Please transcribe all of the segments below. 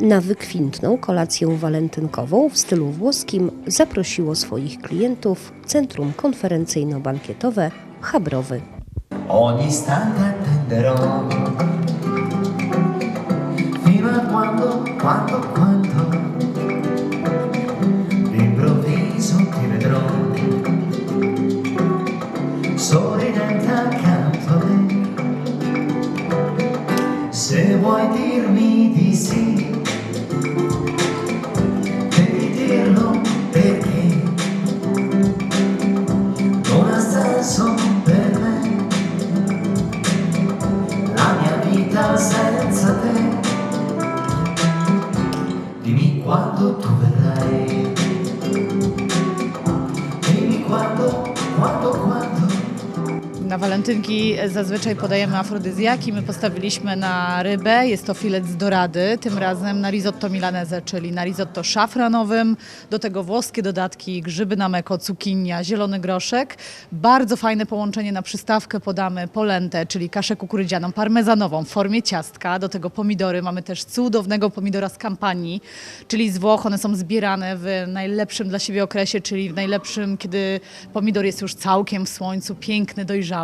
Na wykwintną kolację walentynkową w stylu włoskim zaprosiło swoich klientów Centrum Konferencyjno-Bankietowe Habrowy. Ogni istante attenderò fino a quando, quando, quando ti vedrò sorridente accanto a me. Se vuoi dirmi di sì, quando tu verrai. Na walentynki zazwyczaj podajemy afrodyzjaki. My postawiliśmy na rybę. Jest to filet z dorady, tym razem na risotto milanese, czyli na risotto szafranowym. Do tego włoskie dodatki, grzyby na meko, cukinia, zielony groszek. Bardzo fajne połączenie na przystawkę podamy polentę, czyli kaszę kukurydzianą, parmezanową w formie ciastka. Do tego pomidory. Mamy też cudownego pomidora z kampanii, czyli z Włoch. One są zbierane w najlepszym dla siebie okresie, czyli w najlepszym, kiedy pomidor jest już całkiem w słońcu, piękny, dojrzały.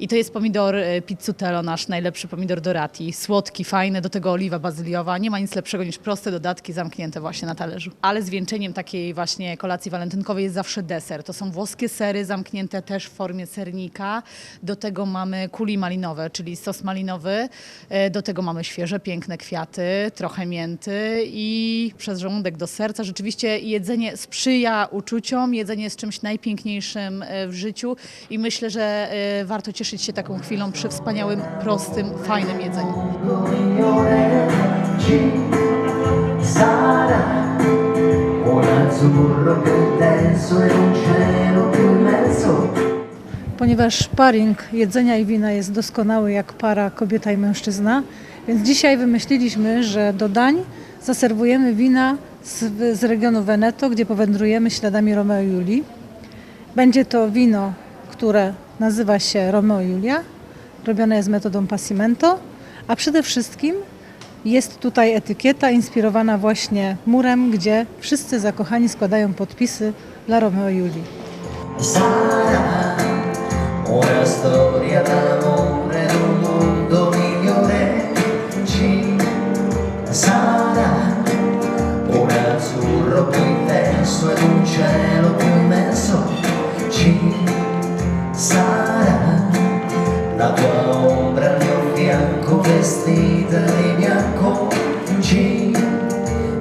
I to jest pomidor e, pizzutello, nasz najlepszy pomidor dorati. Słodki, fajny, do tego oliwa bazyliowa. Nie ma nic lepszego niż proste dodatki zamknięte właśnie na talerzu. Ale zwieńczeniem takiej właśnie kolacji walentynkowej jest zawsze deser. To są włoskie sery zamknięte też w formie sernika. Do tego mamy kuli malinowe, czyli sos malinowy. E, Do tego mamy świeże, piękne kwiaty, trochę mięty i przez żołądek do serca. Rzeczywiście jedzenie sprzyja uczuciom, jedzenie jest czymś najpiękniejszym e, w życiu i myślę, że warto cieszyć się taką chwilą przy wspaniałym, prostym, fajnym jedzeniu. Ponieważ sparring jedzenia i wina jest doskonały jak para kobieta i mężczyzna, więc dzisiaj wymyśliliśmy, że do dań zaserwujemy wina z, z regionu Veneto, gdzie powędrujemy śladami Romeo i Julii. Będzie to wino, które Nazywa się Romeo i Julia. Robione jest metodą Passimento, a przede wszystkim jest tutaj etykieta inspirowana właśnie murem, gdzie wszyscy zakochani składają podpisy dla Romeo i Julii. Sarà un azzurro e un cielo vestita di bianco in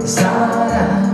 sarà